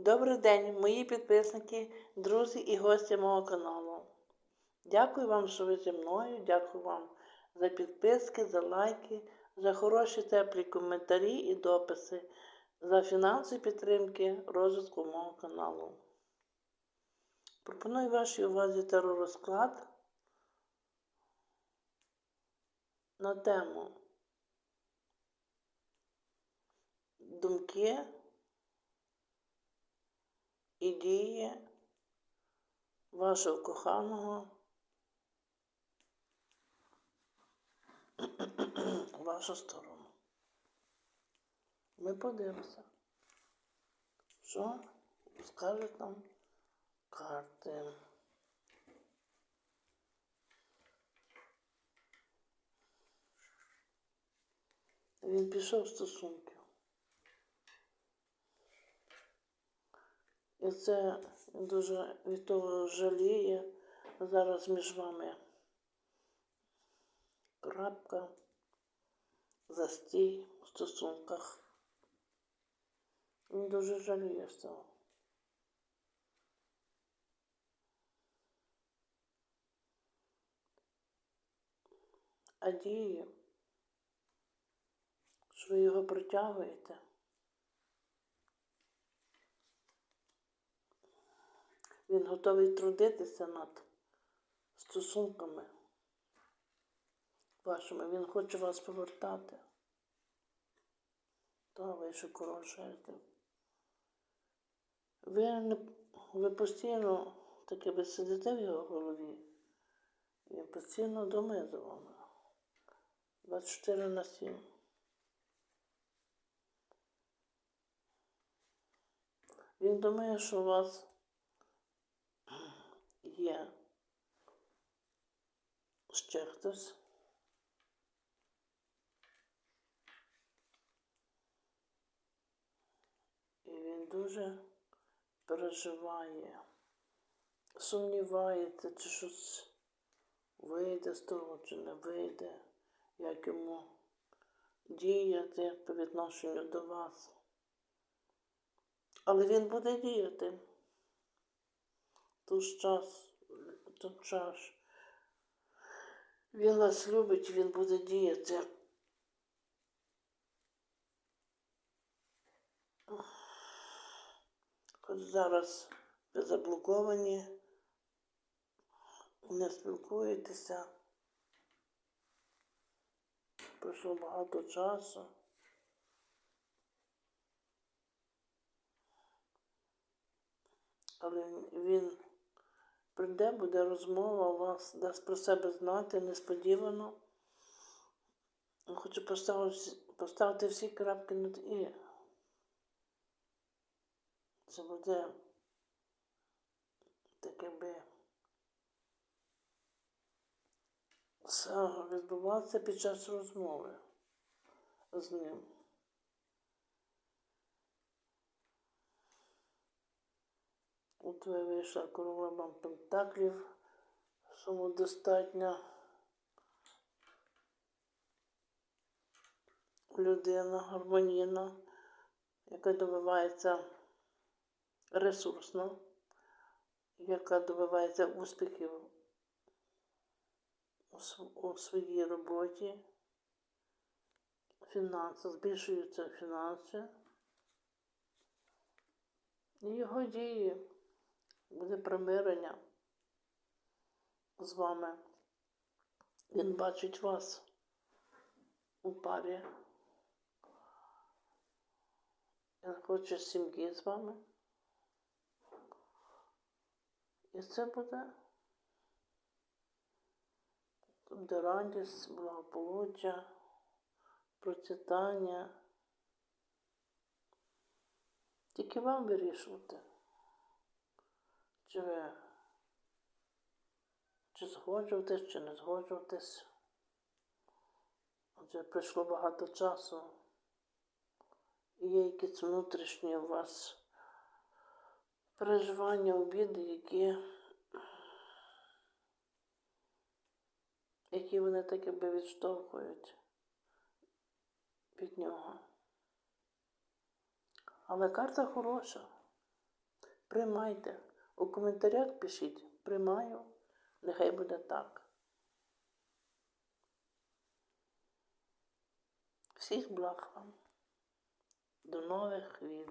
Добрий день, мої підписники, друзі і гості мого каналу. Дякую вам, що ви зі мною. Дякую вам за підписки, за лайки, за хороші теплі коментарі і дописи, за фінансові підтримки розвитку мого каналу. Пропоную вашій увазі теророзклад на тему думки і дії вашого коханого вашу сторону. Ми подивимося, що скажуть нам карти. Він пішов в стосунки. І це дуже від того жаліє зараз між вами крапка, застій в стосунках. Він дуже жаліє цього. А діє, що ви його притягуєте. Він готовий трудитися над стосунками вашими. Він хоче вас повертати. Та ви ще хорошаєте. Ви, не, ви постійно таке ви сидите в його голові. Він постійно думає за вами. 24 на 7. Він думає, що у вас є хтось. І він дуже переживає, сумнівається, чи щось вийде з того, чи не вийде, як йому діяти по відношенню до вас. Але він буде діяти ту ж час, ту час. Він вас любить, він буде діяти. Хоч зараз ви заблоковані, не спілкуєтеся. Пройшло багато часу. Але він прийде, буде розмова, у вас дасть про себе знати несподівано. Хочу поставити, поставити всі крапки над І. Це буде таке би відбуватися під час розмови з ним. Ви вийшла королева Пентаклів, самодостатня людина, гармонійна, яка добивається ресурсна, яка добивається успіхів у своїй роботі, фінанси, збільшуються фінанси. І його дії буде примирення з вами. Він бачить вас у парі. Він хоче сім'ї з вами. І це буде, буде радість, благополуччя, процвітання. Тільки вам вирішувати, чи ви чи згоджуватись, чи не згоджуватись. Отже, пройшло багато часу. І є якісь внутрішні у вас переживання, обіди, які, які вони так якби відштовхують від нього. Але карта хороша. Приймайте. У коментарях пишіть. Приймаю. Нехай буде так. Всіх благ вам. До нових відео.